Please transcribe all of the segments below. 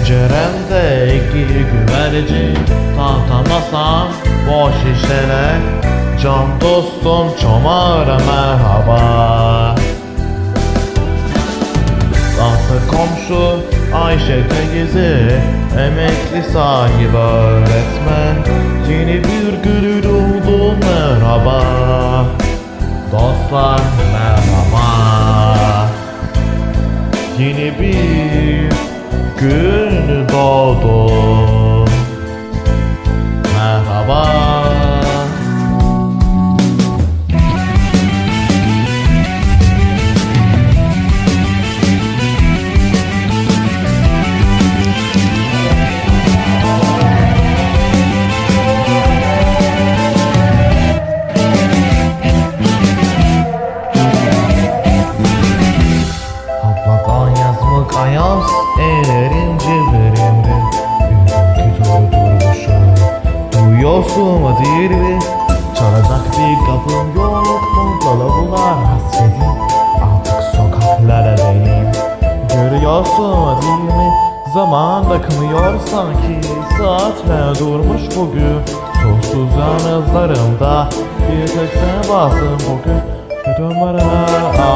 Penceremde iki güvercin Tahta masam boş şişeler Can dostum çomara merhaba. Tahta komşu Ayşe teyze Emekli sahibi öğretmen. Yeni bir gün oldu merhaba. Dostlar merhaba. Yeni bir gün doğdu Merhaba ayaz Ellerim ceblerimde Bir doğru durmuşum Duyuyorsun mu değil mi? Çalacak bir kapım yok. Mu? Dolabılar hasretim Artık sokaklara benim. Görüyorsun mu değil mi? Zaman akmıyor sanki. Saatler durmuş bugün. Sonsuz yalnızlarımda Bir tek sen varsın bugün. Neden bana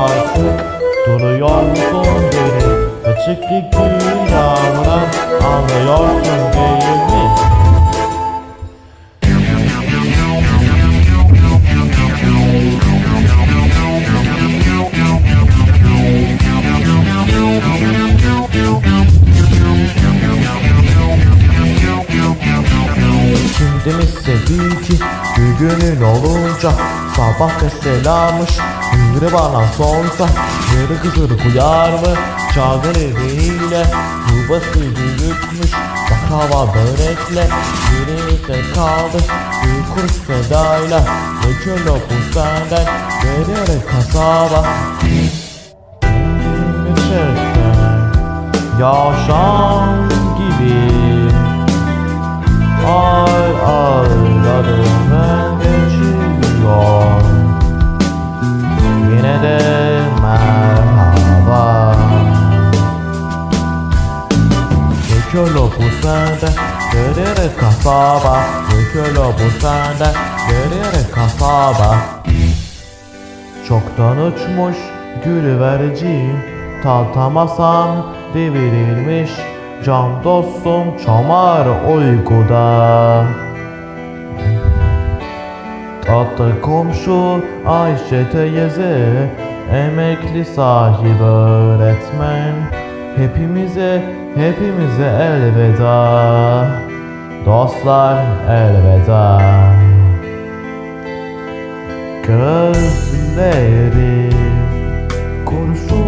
artık Duruyor musun beni Açık bir dünyamdan Anlıyorsun değil mi? Şimdi bil ki günün olunca Sabah beslelanmış Biri bana sorsa Yarı kızır kuyar mı Çağır eviyle Yuvası büyükmüş Baklava börekle Birlikte kaldı Bir kuruş fedayla Ne kilo bu senden Vererek kasaba. Yaşam sende Görerek kasaba Dökülü bu sende. Görerek kasaba Çoktan uçmuş gül vereceğim Taltamasam devirilmiş. Can dostum çamar uykuda. Tatlı komşu Ayşe teyze Emekli sahibi öğretmen Hepimize hepimize elveda. Dostlar elveda. Gözleri kurşun